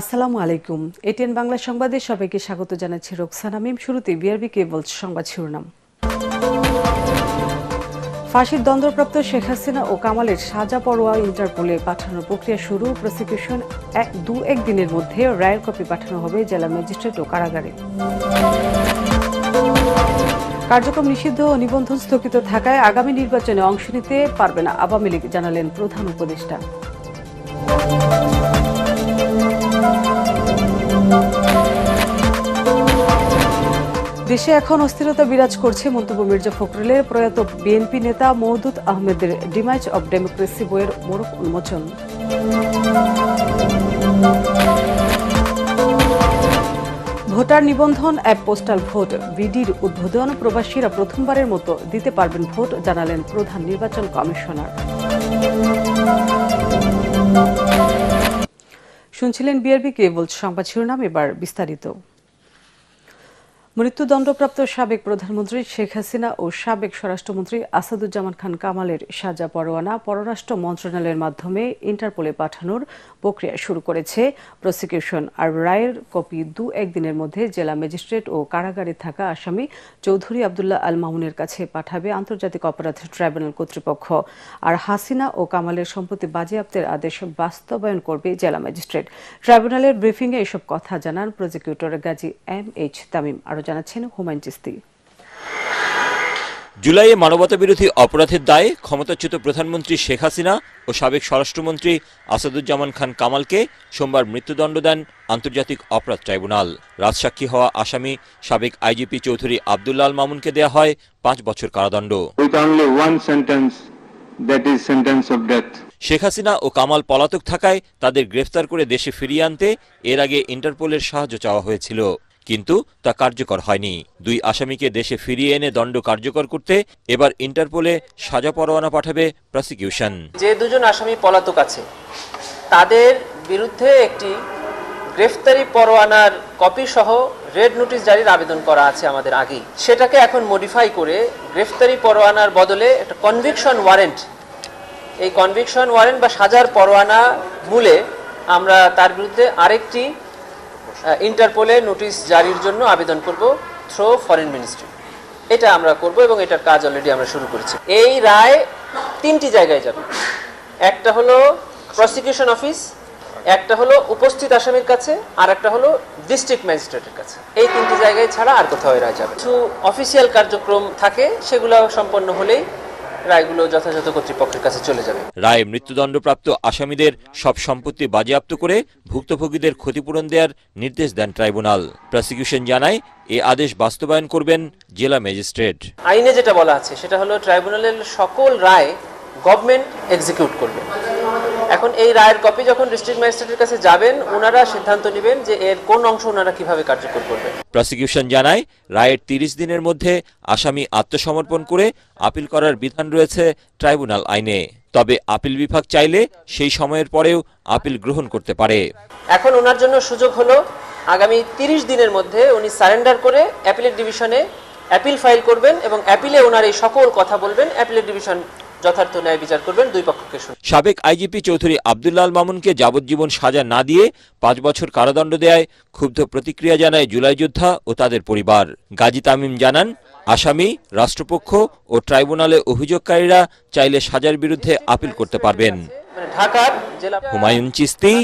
আসসালামু আলাইকুম। এটিএন বাংলা সংবাদে সবাইকে স্বাগত জানাচ্ছি রোকসানা মিম শুরুতে বিআরবি কেবল সংবাদ শিরোনাম। ফাঁসির দণ্ডপ্রাপ্ত শেখ হাসিনা ও কামালের সাজা পরোয়া ইন্টারপোলে পাঠানোর প্রক্রিয়া শুরু। প্রসিকিউশন দু এক দিনের মধ্যে রায়ের কপি পাঠানো হবে জেলা ম্যাজিস্ট্রেট ও কারাগারে। কার্যক্রম নিষিদ্ধ ও নিবন্ধন স্থগিত থাকায় আগামী নির্বাচনে অংশ নিতে পারবে না। আওয়ামী লীগ, জানালেন প্রধান উপদেষ্টা। দেশে এখন অস্থিরতা বিরাজ করছে মন্তব্য মির্জা ফখরুলের প্রয়াত বিএনপি নেতা মওদুদ আহমেদের ডিমাইজ অব ডেমোক্রেসি বইয়ের মোড়ক উন্মোচন। ভোটার নিবন্ধন অ্যাপ পোস্টাল ভোট বিডির উদ্বোধন, প্রবাসীরা প্রথমবারের মতো দিতে পারবেন ভোট, জানালেন প্রধান নির্বাচন কমিশনার। শুনছিলেন বিআরবি কেবল সংবাদ শিরোনাম, এবার বিস্তারিত। মৃত্যুদণ্ডপ্রাপ্ত সাবেক প্রধানমন্ত্রী শেখ হাসিনা ও সাবেক স্বরাষ্ট্রমন্ত্রী আসাদুজ্জামান খান কামালের সাজা পরোয়ানা পররাষ্ট্র মন্ত্রণালয়ের মাধ্যমে ইন্টারপোলে পাঠানোর প্রক্রিয়া শুরু করেছে। প্রসিকিউশন আর রায়ের কপি দু একদিনের মধ্যে জেলা ম্যাজিস্ট্রেট ও কারাগারে থাকা আসামি চৌধুরী আবদুল্লাহ আল মামুনের কাছে পাঠাবে আন্তর্জাতিক অপরাধ ট্রাইব্যুনাল কর্তৃপক্ষ। আর হাসিনা ও কামালের সম্পত্তি বাজেয়াপ্তের আদেশ বাস্তবায়ন করবে জেলা ম্যাজিস্ট্রেট। ট্রাইব্যুনালের ব্রিফিংয়ে এসব কথা জানান prosecutor Gazi M H Tamim. আরও জানাচ্ছেন হুমায়ুন চিস্তি। জুলাইয়ে মানবতাবিরোধী অপরাধের দায়ে ক্ষমতাচ্যুত প্রধানমন্ত্রী শেখ হাসিনা ও সাবেক স্বরাষ্ট্রমন্ত্রী আসাদুজ্জামান খান কামালকে সোমবার মৃত্যুদণ্ড দেন আন্তর্জাতিক অপরাধ ট্রাইব্যুনাল। রাজসাক্ষী হওয়া আসামি সাবেক আইজিপি চৌধুরী আবদুল্লাল মামুনকে দেয়া হয় পাঁচ বছর কারাদণ্ড. শেখ হাসিনা ও কামাল পলাতক থাকায় তাদের গ্রেফতার করে দেশে ফিরিয়ে আনতে এর আগে ইন্টারপোলের সাহায্য চাওয়া হয়েছিল। কিন্তু তা কার্যকর হয়নি। দুই আসামিকে দেশে ফিরিয়ে এনে দণ্ড কার্যকর করতে এবার ইন্টারপোলে সাজা পরোয়ানা পাঠাবে প্রসিকিউশন। যে দুজন আসামি পলাতক আছে, তাদের বিরুদ্ধে একটি গ্রেফতারি পরোয়ানার কপি সহ রেড নোটিশ জারির আবেদন করা আছে আমাদের আগেই। সেটাকে এখন মডিফাই করে গ্রেফতারি পরোয়ানার বদলে একটা কনভিকশন ওয়ারেন্ট এই কনভিকশন ওয়ারেন্ট বা সাজার পরোয়ানা মূলে আমরা তার বিরুদ্ধে আরেকটি ইন্টারপোলে নোটিশ জারির জন্য আবেদন করব থ্রো ফরেন মিনিস্ট্রি। এটা আমরা করব এবং এটার কাজ অলরেডি আমরা শুরু করেছি। এই রায় তিনটি জায়গায় যাবে। একটা হলো প্রসিকিউশন অফিস একটা হলো উপস্থিত আসামির কাছে, আর একটা হলো ডিস্ট্রিক্ট ম্যাজিস্ট্রেটের কাছে। এই তিনটি জায়গায় ছাড়া আর কোথাও এই রায় যাবে কিছু অফিসিয়াল কার্যক্রম থাকে সেগুলো সম্পন্ন হলেই রায়গুলো যথাযথ কর্তৃপক্ষের কাছে চলে যাবে। রায়ে মৃত্যুদণ্ডপ্রাপ্ত আসামিদের সব সম্পত্তি বাজেয়াপ্ত করে ভুক্তভোগীদের ক্ষতিপূরণ দেওয়ার নির্দেশ দেন ট্রাইব্যুনাল। প্রসিকিউশন জানায় এ আদেশ বাস্তবায়ন করবেন জেলা ম্যাজিস্ট্রেট। আইনে যেটা বলা আছে সেটা হলো ট্রাইব্যুনালের সকল রায় গভর্নমেন্ট এক্সিকিউট করবে। এখন এই রায়ের কপি যখন ডিস্ট্রিক্ট ম্যাজিস্ট্রেটের কাছে যাবেন ওনারা সিদ্ধান্ত নেবেন যে এর কোন অংশ ওনারা কীভাবে কার্যকর করবেন। প্রসিকিউশন জানায় রায়ের তিরিশ দিনের মধ্যে আসামি আত্মসমর্পণ করে আপিল করার বিধান রয়েছে ট্রাইব্যুনাল আইনে। তবে আপিল বিভাগ চাইলে সেই সময়ের পরেও আপিল গ্রহণ করতে পারে। এখন ওনার জন্য সুযোগ হলো আগামী তিরিশ দিনের মধ্যে উনি সারেন্ডার করে অ্যাপিলেট ডিভিশনে অ্যাপিল ফাইল করবেন এবং অ্যাপিলে ওনার এই সকল কথা বলবেন অ্যাপিলেট ডিভিশন যথার্থ ন্যায় বিচার করবেন দুই পক্ষকে শুনে সাবেক আইজিপি চৌধুরী আবদুল্লাল মামুনকে যাবজ্জীবন সাজা না দিয়ে পাঁচ বছর কারাদণ্ড দেয় ক্ষুব্ধ প্রতিক্রিয়া জানায় জুলাই যোদ্ধা ও তাদের পরিবার। গাজী তামিম জানান আসামি রাষ্ট্রপক্ষ ও ট্রাইব্যুনালে অভিযোগকারীরা চাইলে সাজার বিরুদ্ধে আপিল করতে পারবেন। মানে ঢাকার জেলা হুমায়ুন চিস্তি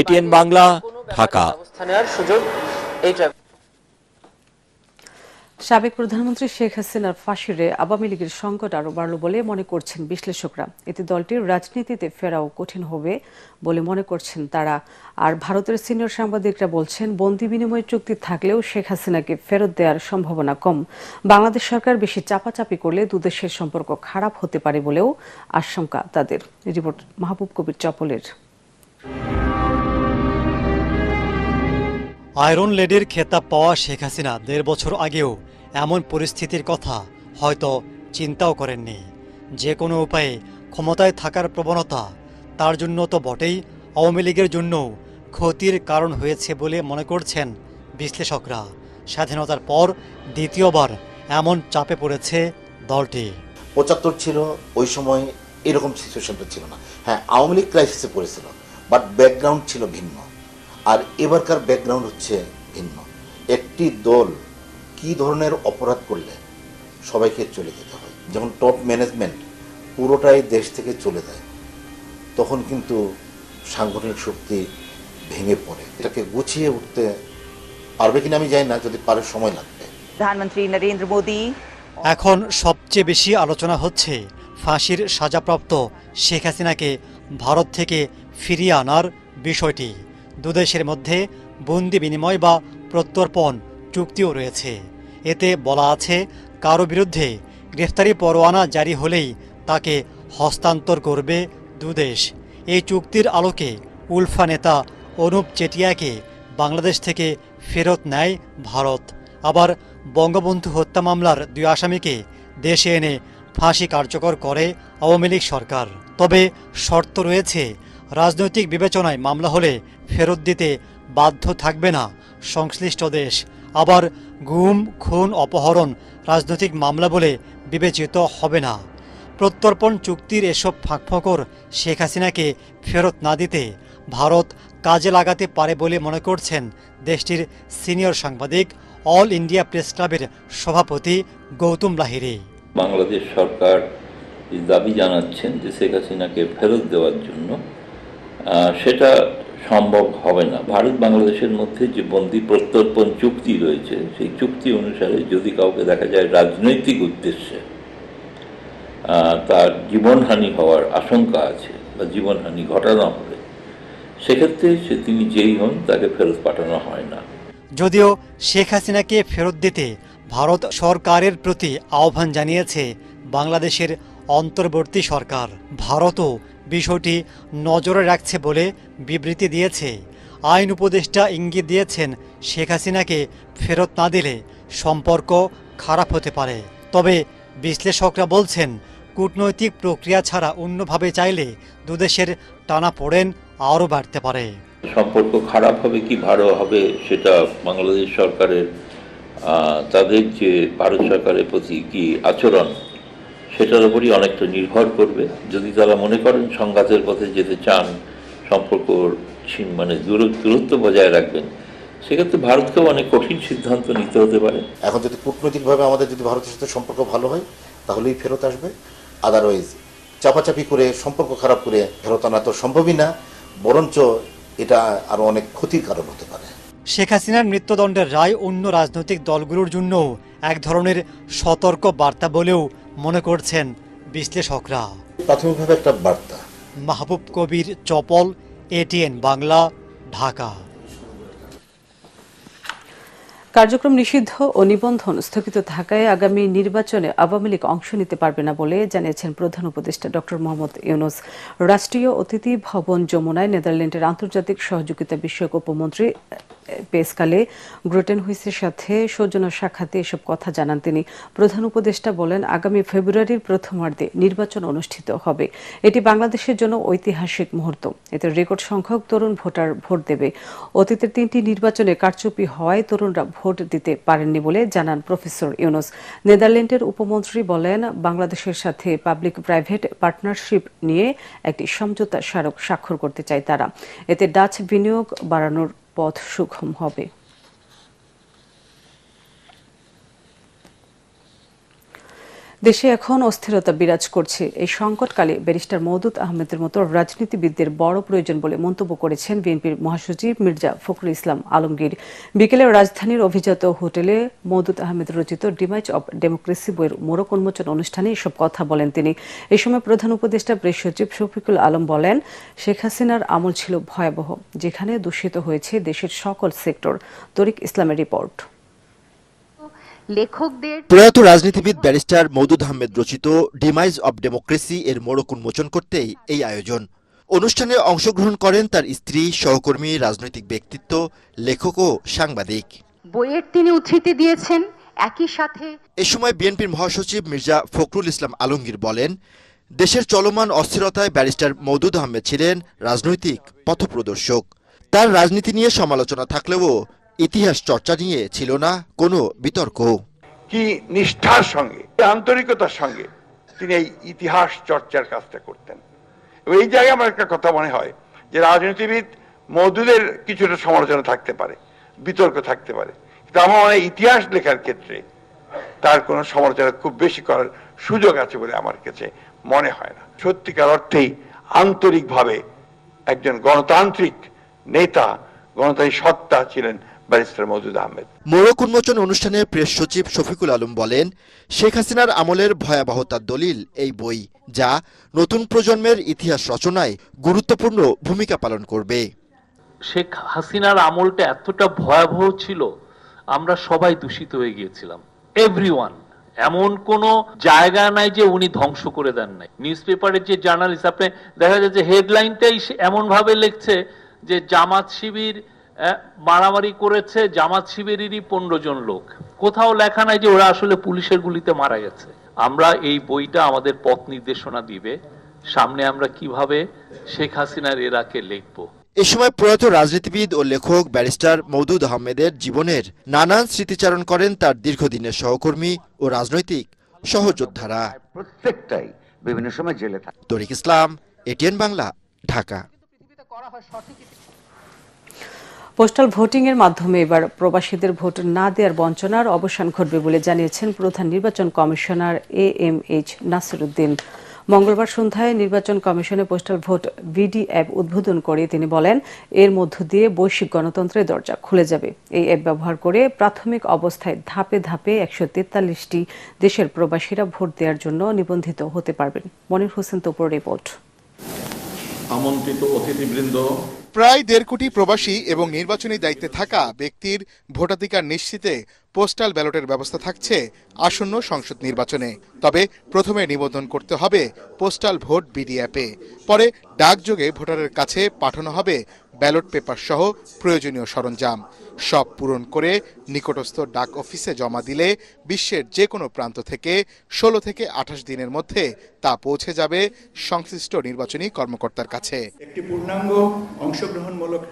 এটিএন বাংলা ঢাকা। সুযোগ সাবেক প্রধানমন্ত্রী শেখ হাসিনার ফাঁসিরে আওয়ামী লীগের সংকট আরও বাড়ল বলে মনে করছেন বিশ্লেষকরা। এতে দলটির রাজনীতিতে ফেরাও কঠিন হবে বলে মনে করছেন তারা। আর ভারতের সিনিয়র সাংবাদিকরা বলছেন, বন্দি বিনিময় চুক্তি থাকলেও শেখ হাসিনাকে ফেরত দেওয়ার সম্ভাবনা কম। বাংলাদেশ সরকার বেশি চাপাচাপি করলে দুদেশের সম্পর্ক খারাপ হতে পারে বলেও আশঙ্কা তাদের। রিপোর্ট মাহবুব কবির চপলের। আয়রন লেডির খেতাব পাওয়া শেখ হাসিনা দেড় বছর আগেও এমন পরিস্থিতির কথা হয়তো চিন্তাও করেননি। যে কোনো উপায়ে ক্ষমতায় থাকার প্রবণতা তার জন্য তো বটেই, আওয়ামী লীগের জন্য ক্ষতির কারণ হয়েছে বলে মনে করছেন বিশ্লেষকরা। স্বাধীনতার পর দ্বিতীয়বার এমন চাপে পড়েছে দলটি। পঁচাত্তর ছিল, ওই সময় এরকম সিচুয়েশনটা ছিল না। হ্যাঁ আওয়ামী লীগ ক্রাইসিসে পড়েছিল বাট ব্যাকগ্রাউন্ড ছিল ভিন্ন। আর এবারকার ব্যাকগ্রাউন্ড হচ্ছে ভিন্ন। একটি দল কি ধরনের অপরাধ করলে সবাইকে চলে যেতে হয়? যেমন টপ ম্যানেজমেন্ট পুরোটাই দেশ থেকে চলে যায় তখন কিন্তু সাংগঠনিক শক্তি ভেঙে পড়ে। এটাকে গুছিয়ে উঠতে পারবে কিনা আমি জানি না যদি পারে সময় লাগবে। প্রধানমন্ত্রী নরেন্দ্র মোদী এখন সবচেয়ে বেশি আলোচনা হচ্ছে ফাঁসির সাজাপ্রাপ্ত শেখ হাসিনাকে ভারত থেকে ফিরিয়ে আনার বিষয়টি। দুদেশের মধ্যে বন্দি বিনিময় বা প্রত্যর্পণ চুক্তিও রয়েছে। এতে বলা আছে, কারও বিরুদ্ধে গ্রেফতারি পরোয়ানা জারি হলেই তাকে হস্তান্তর করবে দুদেশ। এই চুক্তির আলোকে উলফা নেতা অনুপ চেটিয়াকে বাংলাদেশ থেকে ফেরত নেয় ভারত। আবার বঙ্গবন্ধু হত্যা মামলার দুই আসামিকে দেশে এনে ফাঁসি কার্যকর করে আওয়ামী লীগ সরকার। তবে শর্ত রয়েছে রাজনৈতিক বিবেচনায় মামলা হলে ফেরত দিতে বাধ্য থাকবে না সংশ্লিষ্ট দেশ। আবার গুম, খুন, অপহরণ রাজনৈতিক মামলা বলে বিবেচিত হবে না। প্রত্যর্পণ চুক্তির এসব ফাঁকফোকর শেখ হাসিনাকে ফেরত না দিতে ভারত কাজে লাগাতে পারে বলে মনে করছেন দেশটির সিনিয়র সাংবাদিক অল ইন্ডিয়া প্রেস ক্লাবের সভাপতি গৌতম লাহিরি বাংলাদেশ সরকার দাবি জানাচ্ছেন যে শেখ হাসিনাকে ফেরত দেওয়ার জন্য সেটা সম্ভব হবে না। ভারত বাংলাদেশের মধ্যে যে বন্দি প্রত্যর্পণ চুক্তি রয়েছে, সেই চুক্তি অনুসারে যদি কাউকে দেখা যায় রাজনৈতিক উদ্দেশ্যে তার জীবনহানি হওয়ার আশঙ্কা আছে বা জীবনহানি ঘটানো হবে, সেক্ষেত্রে সে তিনি যেই হন, তাকে ফেরত পাঠানো হয় না। যদিও শেখ হাসিনাকে ফেরত দিতে ভারত সরকারের প্রতি আহ্বান জানিয়েছে বাংলাদেশের অন্তর্বর্তী সরকার, ভারতও বিষয়টি নজরে রাখছে বলে বিবৃতি দিয়েছে। আইন উপদেষ্টা ইঙ্গিত দিয়েছেন, শেখ হাসিনাকে ফেরত না দিলে সম্পর্ক খারাপ হতে পারে। তবে বিশ্লেষকরা বলছেন, কূটনৈতিক প্রক্রিয়া ছাড়া অন্যভাবে চাইলে দুদেশের টানা পড়েন আরও বাড়তে পারে। সম্পর্ক খারাপ হবে কি ভালো হবে সেটা বাংলাদেশ সরকারের তাদের যে ভারত সরকারের প্রতি কি আচরণ সেটার উপরই অনেকটা নির্ভর করবে। যদি তারা মনে করেন সংঘাতের পথে যেতে চান, সম্পর্ক মানে দূর- দূরত্ব বজায় রাখবেন, সেক্ষেত্রে ভারতকেও অনেক কঠিন সিদ্ধান্ত নিতে হতে পারে। এখন যদি কূটনৈতিকভাবে আমাদের যদি ভারতের সাথে সম্পর্ক ভালো হয়, তাহলেই ফেরত আসবে। আদারওয়াইজ চাপাচাপি করে, সম্পর্ক খারাপ করে ফেরত আনা তো সম্ভবই না, বরঞ্চ এটা আরও অনেক ক্ষতির কারণ হতে পারে। শেখ হাসিনার মৃত্যুদণ্ডের রায় অন্য রাজনৈতিক দলগুলোর জন্য এক ধরনের সতর্ক বার্তা বলেও মনে করছেন বিশ্লেষকরা। প্রাথমিকভাবে একটা বার্তা। মাহবুব কবির চপল এটিএন বাংলা ঢাকা। কার্যক্রম নিষিদ্ধ ও নিবন্ধন স্থগিত থাকায় আগামী নির্বাচনে আওয়ামী লীগ অংশ নিতে পারবে না বলে জানিয়েছেন প্রধান উপদেষ্টা ডক্টর মোহাম্মদ ইউনুস। রাষ্ট্রীয় অতিথি ভবন যমুনায় নেদারল্যান্ডের আন্তর্জাতিক সহযোগিতা বিষয়ক উপমন্ত্রী পেসকালে গ্রোটেন হুইসের সাথে সৌজন্য সাক্ষাতে এসব কথা জানান তিনি। প্রধান উপদেষ্টা বলেন, আগামী ফেব্রুয়ারির প্রথমার্ধে নির্বাচন অনুষ্ঠিত হবে। এটি বাংলাদেশের জন্য ঐতিহাসিক মুহূর্ত। এতে রেকর্ড সংখ্যক তরুণ ভোটার ভোট দেবে। অতীতের তিনটি নির্বাচনে কারচুপি হওয়ায় তরুণরা ভোট দিতে পারেননি বলে জানান প্রফেসর ইউনুস। নেদারল্যান্ডের উপমন্ত্রী বলেন, বাংলাদেশের সাথে পাবলিক প্রাইভেট পার্টনারশিপ নিয়ে একটি সমঝোতা স্মারক স্বাক্ষর করতে চায় তারা। এতে ডাচ বিনিয়োগ বাড়ানোর পথ সুগম হবে। দেশে এখন অস্থিরতা বিরাজ করছে। এই সংকটকালে ব্যারিস্টার মওদুদ আহমেদের মতো রাজনীতিবিদদের বড় প্রয়োজন বলে মন্তব্য করেছেন বিএনপির মহাসচিব মির্জা ফখরুল ইসলাম আলমগীর। বিকেলে রাজধানীর অভিজাত হোটেলে মওদুদ আহমেদ রচিত ডিমাইজ অব ডেমোক্রেসি বইয়ের মোড়ক উন্মোচন অনুষ্ঠানে এসব কথা বলেন তিনি। এ সময় প্রধান উপদেষ্টা, প্রেস সচিব শফিকুল আলম বলেন, শেখ হাসিনার আমল ছিল ভয়াবহ, যেখানে দূষিত হয়েছে দেশের সকল সেক্টর। তরিক ইসলামের রিপোর্ট। লেখকদের প্রয়াত রাজনীতিবিদ ব্যারিস্টার মৌদুদ আহমেদ রচিত ডিমাইজ অব ডেমোক্রেসি এর মোড়ক উন্মোচন করতেই এই আয়োজন। অনুষ্ঠানে অংশগ্রহণ করেন তার স্ত্রী সহকর্মী রাজনৈতিক ব্যক্তিত্ব লেখক ও সাংবাদিক। বইয়ের তিনি উদ্ধৃতি দিয়েছেন একই সাথে এ সময় বিএনপির মহাসচিব মির্জা ফখরুল ইসলাম আলমগীর বলেন দেশের চলমান অস্থিরতায় ব্যারিস্টার মৌদুদ আহমেদ ছিলেন রাজনৈতিক পথপ্রদর্শক। তার রাজনীতি নিয়ে সমালোচনা থাকলেও ইতিহাস চর্চা নিয়ে ছিল না কোনো বিতর্ক। কি নিষ্ঠার সঙ্গে আন্তরিকতার সঙ্গে তিনি এই ইতিহাস চর্চার কাজটা করতেন। এবং এই জায়গায় আমার একটা কথা মনে হয় যে রাজনীতিবিদ মওদুদের কিছুটা সমালোচনা থাকতে পারে, বিতর্ক থাকতে পারে। কিন্তু আমার মনে ইতিহাস লেখার ক্ষেত্রে তার কোনো সমালোচনা খুব বেশি করার সুযোগ আছে বলে আমার কাছে মনে হয় না। সত্যিকার অর্থেই আন্তরিকভাবে একজন গণতান্ত্রিক নেতা, গণতান্ত্রিক সত্তা ছিলেন ব্যারিস্টার মওদুদ আহমেদ। মোড়ক উন্মোচন অনুষ্ঠানে প্রেস সচিব শফিকুল আলম বলেন শেখ হাসিনার আমলের ভয়াবহতার দলিল এই বই যা নতুন প্রজন্মের ইতিহাস রচনায় গুরুত্বপূর্ণ ভূমিকা পালন করবে। শেখ হাসিনার আমলটা এতটা ভয়াবহ ছিল আমরা সবাই দূষিত হয়ে গিয়েছিলাম। এভরিওয়ান এমন কোন জায়গা নাই যে উনি ধ্বংস করে দেন নাই। নিউজ পেপারের যে জার্নালিস্ট আপনি দেখা যায় যে হেডলাইনটাই এমন ভাবে লিখছে যে জামাত শিবির মারামারি করেছে জামাত শিবিরেরই পনেরো জন লোক। কোথাও লেখা নাই যে ওরা আসলে পুলিশের গুলিতে মারা গেছে। আমরা এই বইটা আমাদের পথ নির্দেশনা দিবে। সামনে আমরা কীভাবে শেখ হাসিনার এরাকে লিখব। এ সময় প্রয়াত রাজনীতিবিদ ও লেখক ব্যারিস্টার মৌদুদ আহমেদের জীবনের নানান স্মৃতিচারণ করেন তার দীর্ঘদিনের সহকর্মী ও রাজনৈতিক সহযোদ্ধারা। প্রত্যেকটাই বিভিন্ন সময় জেলে থাকে। Tarik Islam ATN Bangla Dhaka. Postal voting এর মাধ্যমে এবার প্রবাসীদের ভোট না দেওয়ার বঞ্চনার অবসান ঘটবে বলে জানিয়েছেন প্রধান নির্বাচন commissioner A M H Nasiruddin. মঙ্গলবার সন্ধ্যায় নির্বাচন কমিশনে পোস্টাল ভোট ভিডি অ্যাপ উদ্বোধন করে তিনি বলেন, এর মধ্য দিয়ে বৈশ্বিক গণতন্ত্রের দরজা খুলে যাবে। এই অ্যাপ ব্যবহার করে প্রাথমিক অবস্থায় ধাপে ধাপে একশো তেতাল্লিশটি দেশের প্রবাসীরা ভোট দেওয়ার জন্য নিবন্ধিত হতে পারবেন। মনির হোসেন তোপর রিপোর্ট। আমন্ত্রিত অতিথিবৃন্দ প্রায় দেড় কোটি প্রবাসী এবং নির্বাচনী দায়িত্বে থাকা ব্যক্তির ভোটাধিকার নিশ্চিতে পোস্টাল ব্যালটের ব্যবস্থা থাকছে আসন্ন সংসদ নির্বাচনে। তবে প্রথমে নিবন্ধন করতে হবে পোস্টাল ভোট বিডি অ্যাপে। পরে ডাকযোগে ভোটারের কাছে পাঠানো হবে ব্যালট পেপার সহ প্রয়োজনীয় সরঞ্জাম। সব পূরণ করে নিকটস্থ ডাক অফিসে জমা দিলে বিশ্বের যে কোনো প্রান্ত থেকে ষোলো থেকে আঠাশ দিনের মধ্যে তা পৌঁছে যাবে সংশ্লিষ্ট নির্বাচনী কর্মকর্তার কাছে। অংশগ্রহণমূলক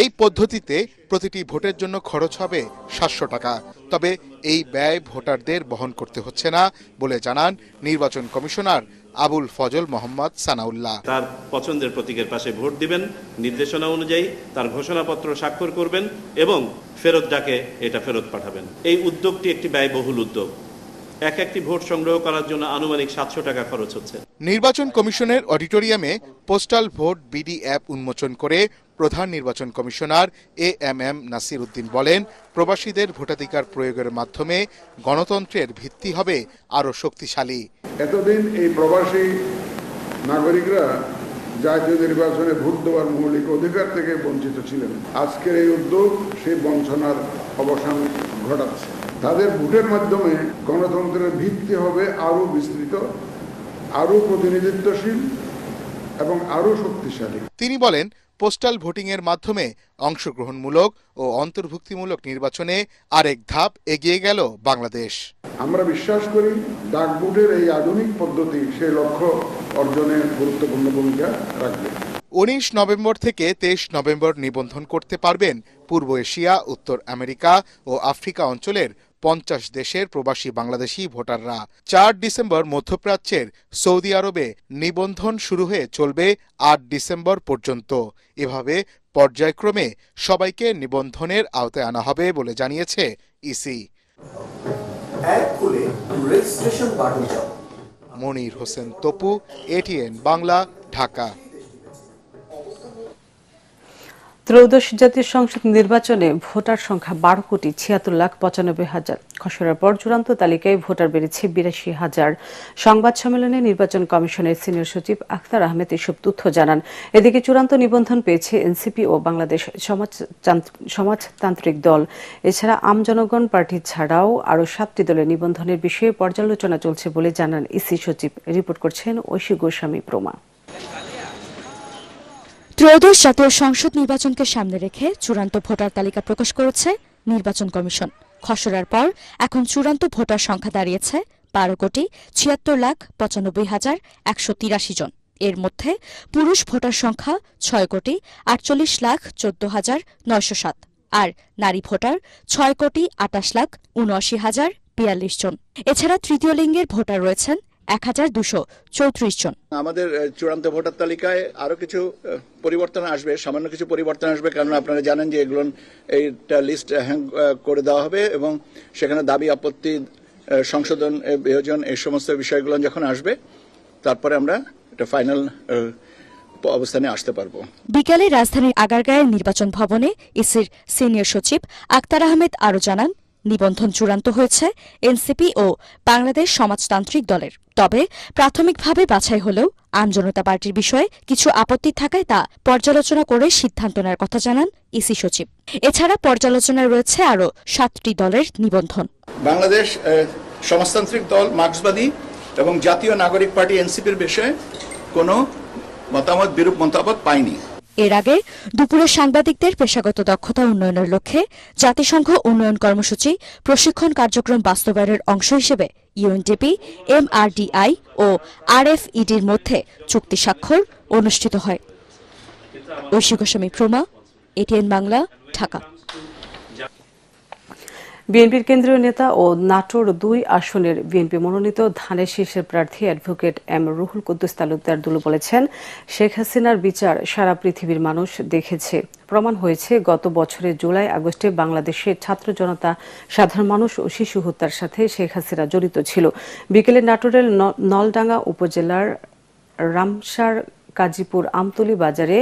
এই পদ্ধতিতে প্রতিটি ভোটের জন্য খরচ হবে সাতশো টাকা। তবে এই ব্যয় ভোটারদের বহন করতে হচ্ছে না বলে জানান নির্বাচন কমিশনার আবুল ফজল মোহাম্মদ সানাউল্লাহ। তার পছন্দের প্রতীকের পাশে ভোট দিবেন নির্দেশনা অনুযায়ী তার ঘোষণাপত্র স্বাক্ষর করবেন এবং ফেরত ডাকে এটা ফেরত পাঠাবেন। এই উদ্যোগটি একটি ব্যয়বহুল উদ্যোগ। এক একটি ভোট সংগ্রহ করার জন্য আনুমানিক সাতশো টাকা খরচ হচ্ছে। নির্বাচন কমিশনের অডিটোরিয়ামে পোস্টাল ভোট বিডি অ্যাপ উন্মোচন করে প্রধান নির্বাচন commissioner A M M Nasir Uddin বলেন প্রবাসীদের ভোটাধিকার প্রয়োগের মাধ্যমে গণতন্ত্রের ভিত্তি হবে আরও শক্তিশালী। এতদিন এই প্রবাসী নাগরিকরা জাতীয় নির্বাচনে ভোট দেওয়ার মৌলিক অধিকার থেকে বঞ্চিত ছিলেন। আজকের এই উদ্যোগ সেই বঞ্চনার অবসান ঘটাচ্ছে। তাদের ভোটের মাধ্যমে গণতন্ত্রের ভিত্তি হবে আরও বিস্তৃত আরও প্রতিনিধিত্বশীল এবং আরও শক্তিশালী। তিনি বলেন পোস্টাল ভোটিং এর মাধ্যমে অংশগ্রহণমূলক ও অন্তর্ভুক্তিমূলক নির্বাচনে আরেক ধাপ এগিয়ে গেল বাংলাদেশ। আমরা বিশ্বাস করি ডাক ভোটের এই আধুনিক পদ্ধতি সেই লক্ষ্য অর্জনে গুরুত্বপূর্ণ ভূমিকা রাখবে। উনিশ নভেম্বর থেকে তেইশ নভেম্বর নিবন্ধন করতে পারবেন পূর্ব এশিয়া উত্তর আমেরিকা ও আফ্রিকা অঞ্চলের পঞ্চাশ দেশের প্রবাসী বাংলাদেশি ভোটাররা। চার ডিসেম্বর মধ্যপ্রাচ্যের সৌদি আরবে নিবন্ধন শুরু হয়ে চলবে আট ডিসেম্বর পর্যন্ত। এভাবে পর্যায়ক্রমে সবাইকে নিবন্ধনের আওতায় আনা হবে বলে জানিয়েছে ইসি। মনির হোসেন তপু এটিএন বাংলা ঢাকা। ত্রয়োদশ জাতীয় সংসদ নির্বাচনে ভোটার সংখ্যা বারো কোটি ছিয়াত্তর লাখ পঁচানব্বই হাজার। খসড়ার পর চূড়ান্ত তালিকায় ভোটার বেড়েছে বিরাশি হাজার। সংবাদ সম্মেলনে নির্বাচন কমিশনের সিনিয়র সচিব আখতার আহমেদ এসব তথ্য জানান। এদিকে চূড়ান্ত নিবন্ধন পেয়েছে এনসিপি ও বাংলাদেশ সমাজতান্ত্রিক- দল। এছাড়া আম জনগণ পার্টি ছাড়াও আরও সাতটি দলের নিবন্ধনের বিষয়ে পর্যালোচনা চলছে বলে জানান ইসি সচিব। রিপোর্ট করছেন ঐশী গোস্বামী প্রমা। ত্রয়োদশ জাতীয় সংসদ নির্বাচনকে সামনে রেখে চূড়ান্ত ভোটার তালিকা প্রকাশ করেছে নির্বাচন কমিশন। খসড়ার পর এখন চূড়ান্ত ভোটার সংখ্যা দাঁড়িয়েছে বারো কোটি ছিয়াত্তর লাখ পঁচানব্বই হাজার একশো তিরাশি জন। এর মধ্যে পুরুষ ভোটার সংখ্যা ছয় কোটি আটচল্লিশ লাখ চোদ্দ হাজার নয়শো সাত আর নারী ভোটার ছয় কোটি আটাশ লাখ উনআশি হাজার বিয়াল্লিশ জন। এছাড়া তৃতীয় লিঙ্গের ভোটার রয়েছেন এক হাজার দুশো চৌত্রিশ জন। আমাদের চূড়ান্ত ভোটার তালিকায় আরও কিছু পরিবর্তন আসবে সামান্য কিছু পরিবর্তন আসবে কারণ আপনারা জানেন যে এগুলো এইটা লিস্ট হ্যাং করে দেওয়া হবে এবং সেখানে দাবি আপত্তি সংশোধন বিয়োজন এই সমস্ত বিষয়গুলো যখন আসবে তারপরে আমরা এটা ফাইনাল অবস্থানে আসতে পারব। বিকালে রাজধানীর আগারগাঁয়ের নির্বাচন ভবনে ইসির সিনিয়র সচিব আক্তার আহমেদ আরও জানান নিবন্ধন চূড়ান্ত হয়েছে এনসিপি ও বাংলাদেশ সমাজতান্ত্রিক দলের। তবে প্রাথমিকভাবে বাছাই হলেও আমজনতা পার্টির বিষয়ে কিছু আপত্তি থাকায় তা পর্যালোচনা করে সিদ্ধান্ত নেওয়ার কথা জানান ইসি সচিব। এছাড়া পর্যালোচনায় রয়েছে আরও সাতটি দলের নিবন্ধন। বাংলাদেশ সমাজতান্ত্রিক দল মার্ক্সবাদী এবং জাতীয় নাগরিক পার্টি এনসিপির বিষয়ে কোনো মতামত বিরূপ মতামত পাইনি এর আগে দুপুরে সাংবাদিকদের পেশাগত দক্ষতা উন্নয়নের লক্ষ্যে জাতিসংঘ উন্নয়ন কর্মসূচি প্রশিক্ষণ কার্যক্রম বাস্তবায়নের অংশ হিসেবে ইউএনডিপি, এমআরডিআই ও আরএফইডির মধ্যে চুক্তি স্বাক্ষর অনুষ্ঠিত হয়। ঐশী গোস্বামী, প্রমা, এটিএন বাংলা, ঢাকা। বিএনপির কেন্দ্রীয় নেতা ও নাটোর দুই আসনের বিএনপি মনোনীত ধানের শীর্ষের প্রার্থী অ্যাডভোকেট এম রুহুল কুদ্দুস তালুকদার দুলু বলেছেন, শেখ হাসিনার বিচার সারা পৃথিবীর মানুষ দেখেছে। প্রমাণ হয়েছে, গত বছরের জুলাই আগস্টে বাংলাদেশের ছাত্র জনতা, সাধারণ মানুষ ও শিশু হত্যার সাথে শেখ হাসিনা জড়িত ছিল। বিকেলে নাটোরের নলডাঙ্গা উপজেলার রামসার কাজীপুর আমতলী বাজারে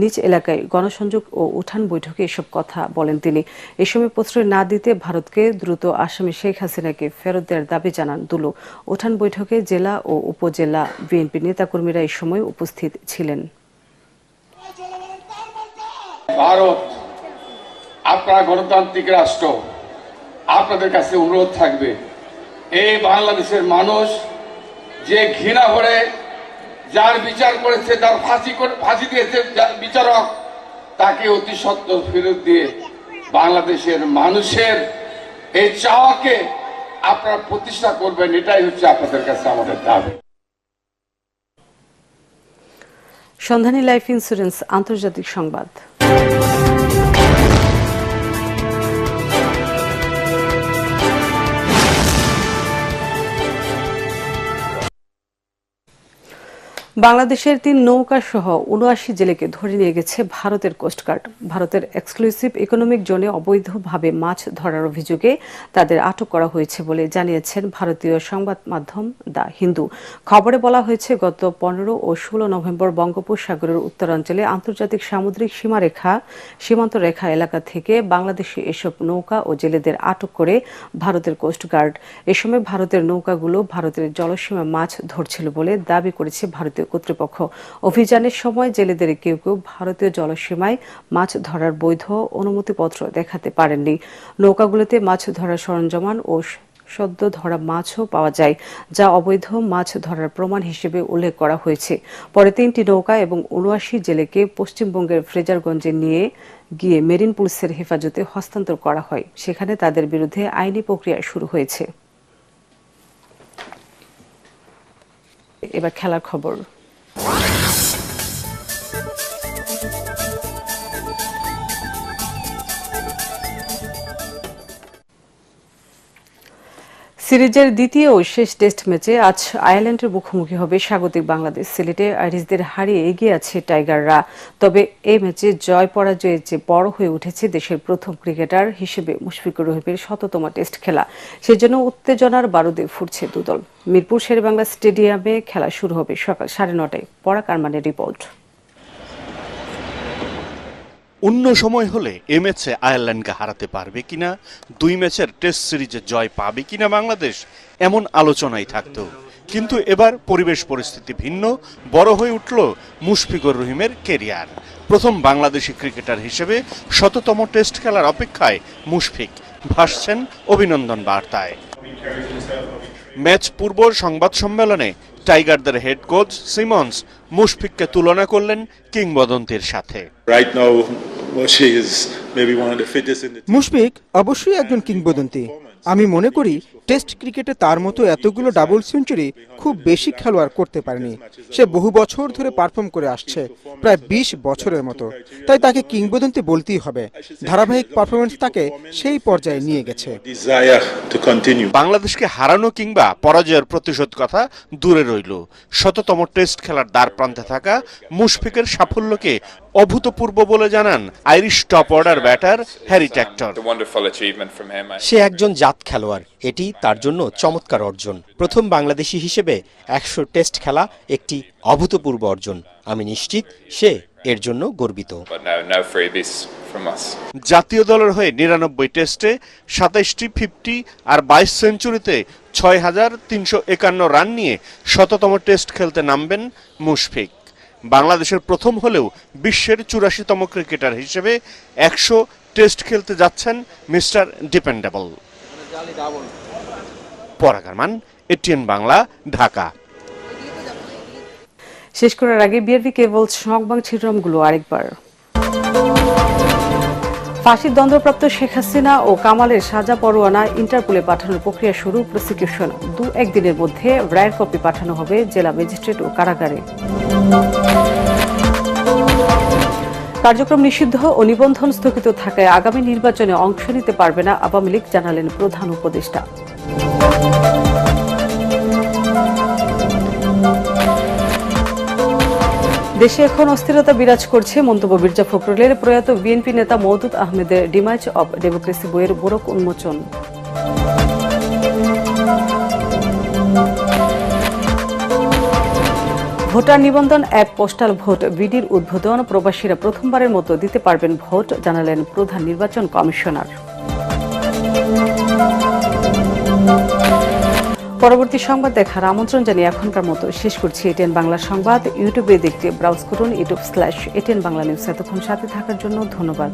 নিজ এলাকায় গণসংযোগ ও উঠান বৈঠকে এসব কথা বলেন তিনি। এ সময় প্রশ্রয় না দিতে ভারতকে দ্রুত আসামি শেখ হাসিনাকে ফেরত দেওয়ার দাবি জানান দুলু। উঠান বৈঠকে জেলা ও উপজেলা বিএনপি নেতাকর্মীরা এই সময় উপস্থিত ছিলেন। ভারত, আপনারা গণতান্ত্রিক রাষ্ট্র, আপনাদের কাছে অনুরোধ থাকবে, এই বাংলাদেশের মানুষ যে ঘৃণা করে যার বিচার করেছে তার ফাঁসি ফাঁসি দিয়েছে বিচারক তাকে অতি সত্য ফেরত দিয়ে বাংলাদেশের মানুষের এই চাওয়াকে আপনার প্রতিষ্ঠা করবেন, এটাই হচ্ছে আপনাদের কাছে আমাদের দাবি। সন্ধানী লাইফ ইন্স্যুরেন্স, আন্তর্জাতিক সংবাদ। বাংলাদেশের তিন নৌকা সহ উনআশি জেলেকে ধরে নিয়ে গেছে ভারতের কোস্টগার্ড ভারতের এক্সক্লুসিভ ইকোনমিক জোনে অবৈধভাবে মাছ ধরার অভিযোগে তাদের আটক করা হয়েছে বলে জানিয়েছেন ভারতীয় সংবাদ মাধ্যম দ্য হিন্দু। খবরে বলা হয়েছে, গত পনেরো ও ষোলো নভেম্বর বঙ্গোপসাগরের উত্তরাঞ্চলে আন্তর্জাতিক সামুদ্রিক সীমারেখা, সীমান্ত রেখা এলাকা থেকে বাংলাদেশি এসব নৌকা ও জেলেদের আটক করে ভারতের কোস্টগার্ড এ সময় ভারতের নৌকাগুলো ভারতের জলসীমা মাছ ধরছিল বলে দাবি করেছে ভারতীয় কর্তৃপক্ষ। অভিযানের সময় জেলেদের কেউ কেউ ভারতীয় জলসীমায় মাছ ধরার বৈধ অনুমতিপত্র দেখাতে পারেননি। নৌকাগুলোতে মাছ ধরার সরঞ্জামান ও সদ্য ধরা মাছও পাওয়া যায়, যা অবৈধ মাছ ধরার প্রমাণ হিসেবে উল্লেখ করা হয়েছে। পরে তিনটি নৌকা এবং উনআশি জেলেকে পশ্চিমবঙ্গের ফ্রেজারগঞ্জে নিয়ে গিয়ে মেরিন পুলিশের হেফাজতে হস্তান্তর করা হয়। সেখানে তাদের বিরুদ্ধে আইনি প্রক্রিয়া শুরু হয়েছে। এবার খেলার খবর। সিরিজের দ্বিতীয় ও শেষ টেস্ট ম্যাচে আজ আয়ারল্যান্ডের মুখোমুখি হবে স্বাগতিক বাংলাদেশ। সিলেটে আইরিশদের হারিয়ে এগিয়ে আছে টাইগাররা। তবে এই ম্যাচে জয় পরাজয়ের যে বড় হয়ে উঠেছে দেশের প্রথম ক্রিকেটার হিসেবে মুশফিকুর রহিমের শততম টেস্ট খেলা, সেজন্য উত্তেজনার বারুদে ফুটছে দুদল। মিরপুর শেরেবাংলা স্টেডিয়ামে খেলা শুরু হবে সকাল সাড়ে নটায়। পরাক আরমানের রিপোর্ট। অন্য সময় হলে এ ম্যাচে আয়ারল্যান্ডকে হারাতে পারবে কিনা, দুই ম্যাচের টেস্ট সিরিজে জয় পাবে কিনা বাংলাদেশ, এমন আলোচনাই থাকতো। কিন্তু এবার পরিবেশ পরিস্থিতি ভিন্ন, বড় হয়ে উঠল মুশফিকুর রহিমের কেরিয়ার। প্রথম বাংলাদেশি ক্রিকেটার হিসেবে শততম টেস্ট খেলার অপেক্ষায় মুশফিক ভাসছেন অভিনন্দন বার্তায়। ম্যাচ পূর্ব সংবাদ সম্মেলনে টাইগারদের হেড কোচ সিমন্স মুশফিককে তুলনা করলেন কিংবদন্তির সাথে। মুশফিক অবশ্যই একজন কিংবদন্তি। আমি মনে করি টেস্ট ক্রিকেটে তার মতো এতগুলো ডাবল সেঞ্চুরি খুব বেশি খেলোয়াড় করতে পারেনি। সে বহু বছর ধরে পারফর্ম করে আসছে প্রায় বিশ বছরের মতো। তাই তাকে কিংবদন্তি বলতেই হবে। ধারাবাহিক পারফরমেন্স তাকে সেই পর্যায়ে নিয়ে গেছে. বাংলাদেশকে হারানো কিংবা পরাজয়ের প্রতিশোধ কথা দূরে রইল। শততম টেস্ট খেলার দ্বার প্রান্তে থাকা মুশফিকের সাফল্যকে অভূতপূর্ব বলে জানান Irish top order batter Harry Tector সে একজন জাত খেলোয়াড়। এটি তার জন্য চমৎকার অর্জন। প্রথম বাংলাদেশি হিসেবে একশো টেস্ট খেলা একটি অভূতপূর্ব অর্জন। আমি নিশ্চিত সে এর জন্য গর্বিত। জাতীয় দলের হয়ে নিরানব্বই টেস্টে সাতাইশটি ফিফটি আর বাইশ সেঞ্চুরিতে ছয় হাজার তিনশো একান্ন রান নিয়ে শততম টেস্ট খেলতে নামবেন মুশফিক। বাংলাদেশের প্রথম হলেও বিশ্বের চুরাশিতম ক্রিকেটার হিসেবে একশো টেস্ট খেলতে যাচ্ছেন মিস্টার ডিপেন্ডেবল। পরাগারমান, এটিএন বাংলা, ঢাকা। শেষ করার আগে বিআরবি কেবল সংবাদ শিরোনামগুলো আরেকবার। ফাঁসির দণ্ডপ্রাপ্ত শেখ হাসিনা ও কামালের সাজা পরোয়ানা ইন্টারপোলে পাঠানোর প্রক্রিয়া শুরু, প্রসিকিউশন। দু একদিনের মধ্যে রায়ের কপি পাঠানো হবে জেলা ম্যাজিস্ট্রেট ও কারাগারে। কার্যক্রম নিষিদ্ধ ও নিবন্ধন স্থগিত থাকায় আগামী নির্বাচনে অংশ নিতে পারবে না আওয়ামী লীগ, জানালেন প্রধান উপদেষ্টা। দেশে এখন অস্থিরতা বিরাজ করছে মন্তব্য মির্জা ফখরুলের প্রয়াত বিএনপি নেতা মওদুদ আহমেদের ডিমাইজ অব ডেমোক্রেসি বইয়ের বোরক উন্মোচন। ভোটার নিবন্ধন অ্যাপ পোস্টাল ভোট, বিডির উদ্বোধন, প্রবাসীরা প্রথমবারের মতো দিতে পারবেন ভোট, জানালেন প্রধান নির্বাচন কমিশনার। পরবর্তী সংবাদ দেখার আমন্ত্রণ জানিয়ে এখনকার মতো শেষ করছি এটিএন বাংলা সংবাদ। ইউটিউবে দেখতে ব্রাউজ করুন YouTube slash ATN Bangla news এতক্ষণ সাথে থাকার জন্য ধন্যবাদ।